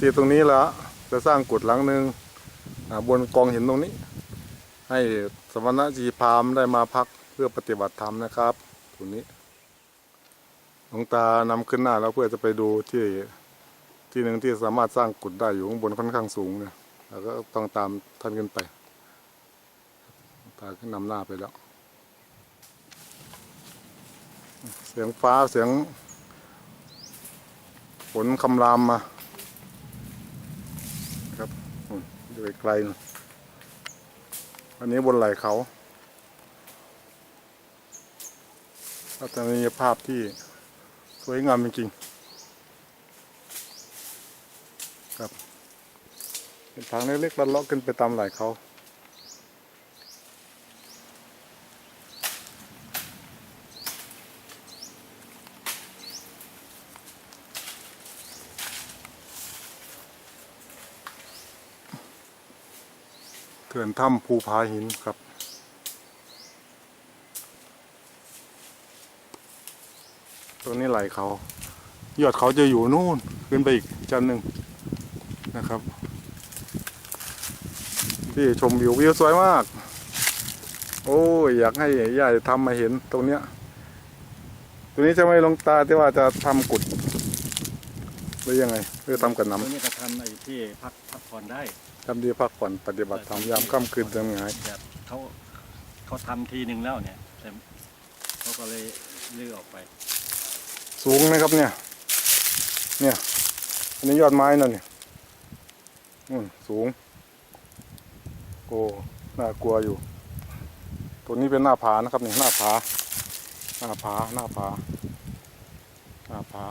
ที่ตรงนี้ละจะสร้างกุฏหลังหนึ่งบนกองหินตรงนี้ ให้สมณะจีพามได้มาพักเพื่อปฏิบัติธรรมนะครับตรงนี้หลวงตานำขึ้นหน้าแล้วเพื่อจะไปดูที่ที่หนึ่งที่สามารถสร้างกุฏได้อยู่ข้างบนค่อนข้างสูงเนี่ยแล้วก็ต้องตามท่านขึ้นไปตาขึ้นนำหน้าไปแล้ว เสียงฟ้าเสียงฝนคำรามมา ครับอยู่ไกลๆอันนี้บนไหล่เขาทัศนียภาพที่สวยงามจริงๆครับเป็นทางเล็กๆลัดเลาะขึ้นไปตามไหล่เขา ขื่อนถ้ำภูผาหินครับ ตรงนี้ไหลเขา ยอดเขาจะอยู่นู่นขึ้นไปอีกจันหนึ่งนะครับที่ชมวิววิวสวยมาก โอ้ยอยากให้ญาติทำมาเห็นตรงเนี้ย ตรงนี้จะไม่ลงตาที่ว่าจะทำกุด หรือยังไงหรือทำกับตรงน้ำนี้ก็ทำไอ้ที่พักพักผ่อนได้ทำดีพักผ่อนปฏิบัติธรรมยามค่ำคืนทำไงแบบเขาเขาทำทีหนึ่งแล้วเนี่ยแต่เขาก็เลยลื้อออกไป สูงนะครับเนี่ย เนี่ยอันนี้ยอดไม้นั่นเนี่ยอืมสูงโอ้น่ากลัวอยู่ ตัวนี้เป็นหน้าผานะครับเนี่ยหน้าผาหน้าผาหน้าผาหน้าผา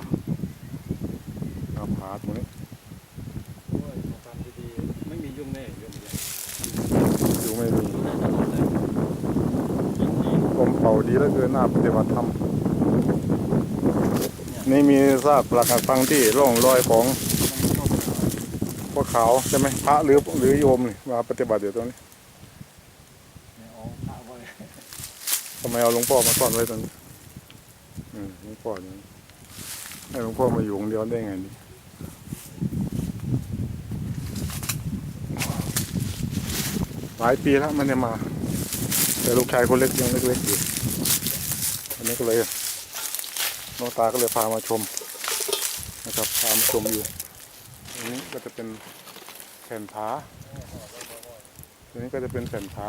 หน้าผาตรงนี้โอ้ยเขาทำดีๆไม่มียุ่งแน่ยุ่งเดียวอยู่ไม่มีดูได้ตลอดเลยยิ่งดีลมเป่าดีแล้วเกินหน้าปฏิบัติธรรมนี่มีซากปรักหักพังที่ร่องรอยของมันชอบหนาวพวกเขาวใช่ไหมพระหรือหรือโยมนี่มาปฏิบัติอยู่ตรงนี้เนี่ยเอาพระไว้ทำไมเอาหลวงพ่อมาซ่อนไว้ตรงนี้อืมหลวงพ่ออย่างนี้ให้หลวงพ่อมาอยู่คนเดียวได้ไงนี่ หลายปีแล้วมันได้มา แต่ลูกชายคนเล็กยังเล็กๆอยู่อันนี้ก็เลยน้องตาก็เลยพามาชมนะครับพามาชมอยู่อันนี้ก็จะเป็นแผ่นผาอันนี้ก็จะเป็นแผ่นผา